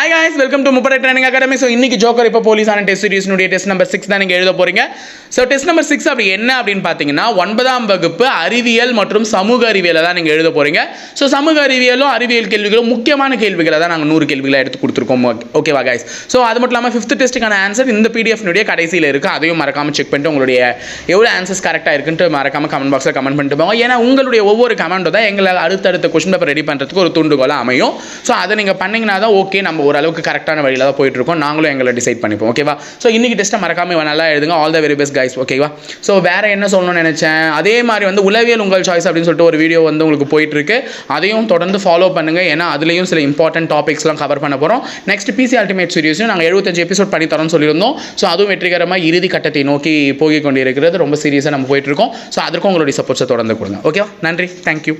Welcome to முப்படை training academy so இன்னைக்கு joker இப்போ போலீஸான டெஸ்ட் சீரிஸ்னுடைய டெஸ்ட் நம்பர் சிக்ஸ் தான் நீங்கள் எழுத போகிறீங்க ஸோ டெஸ்ட் நம்பர் சிக்ஸ் அப்படி என்ன அப்படின்னு பார்த்தீங்கன்னா ஒன்பதாம் வகுப்பு அறிவியல் மற்றும் சமூக அறிவியலை தான் நீங்கள் எழுத போறீங்க. ஸோ சமூக அறிவியலும் அறிவியல் கேள்விகளும் முக்கியமான கேள்விகளை தான் நாங்கள் நூறு கேள்விகளை எடுத்து கொடுத்துருக்கோம். ஓகேவா கைஸ் ஸோ அது மட்டும் இல்லாமல் ஃபிஃப்த் டெஸ்ட்டுக்கான ஆன்சர் இந்த பிடிஎஃப்னுடைய கடைசியில் இருக்குது அதையும் மறக்காமல் செக் பண்ணிட்டு உங்களுடைய எவ்வளோ ஆன்சர்ஸ் கரெக்டாக இருக்குன்ட்டு மறக்காமல் கமெண்ட் பாக்ஸில் கமெண்ட் பண்ணிட்டு போங்க. ஏன்னா உங்களுடைய ஒவ்வொரு கமெண்ட்டும் தான் எங்களால் அடுத்தடுத்த கொஸ்டின் பேப்பர் ரெடி பண்ணுறதுக்கு ஒரு தூண்டுகோலாக அமையும். ஸோ அதை நீங்கள் பண்ணிங்கன்னா தான் ஓகே நம்ம ஓரளவுக்கு கரெக்டான வழியில் தான் போயிட்டு இருக்கோம் நாங்களும் எங்களை டிசைட் பண்ணிப்போம். ஓகேவா ஸோ இன்றைக்கி டெஸ்ட்டை மறக்காமல் இவன் நல்லா எழுதுங்க. All the very best guys ஓகேவா ஸோ வேறு என்ன சொல்லணும்னு நினைச்சேன்? அதே மாதிரி வந்து உளவியல் உங்கள் சாய்ஸ் அப்படின்னு சொல்லிட்டு ஒரு வீடியோ வந்து உங்களுக்கு போயிட்டுருக்கு. அதையும் தொடர்ந்து ஃபாலோ பண்ணுங்கள் ஏன்னா அதுலேயும் சில இம்பார்ட்டன்ட் டாபிக்ஸ்லாம் கவர் பண்ண போகிறோம் நெக்ஸ்ட் பிசி அல்டிமேட் சீரிஸும் நாங்கள் எழுபத்தஞ்சு எபிசோட் பண்ணி தரோம்னு சொல்லியிருந்தோம். ஸோ அதுவும் வெற்றிகரமாக இறுதி கட்டத்தை நோக்கி போகிக் கொண்டிருக்கிறது ரொம்ப சீரியஸாக நம்ம போயிட்டுருக்கோம். ஸோ அதற்கும் உங்களுடைய சப்போர்ட்ஸை தொடர்ந்து கொடுங்க. ஓகேவா நன்றி. தேங்க்யூ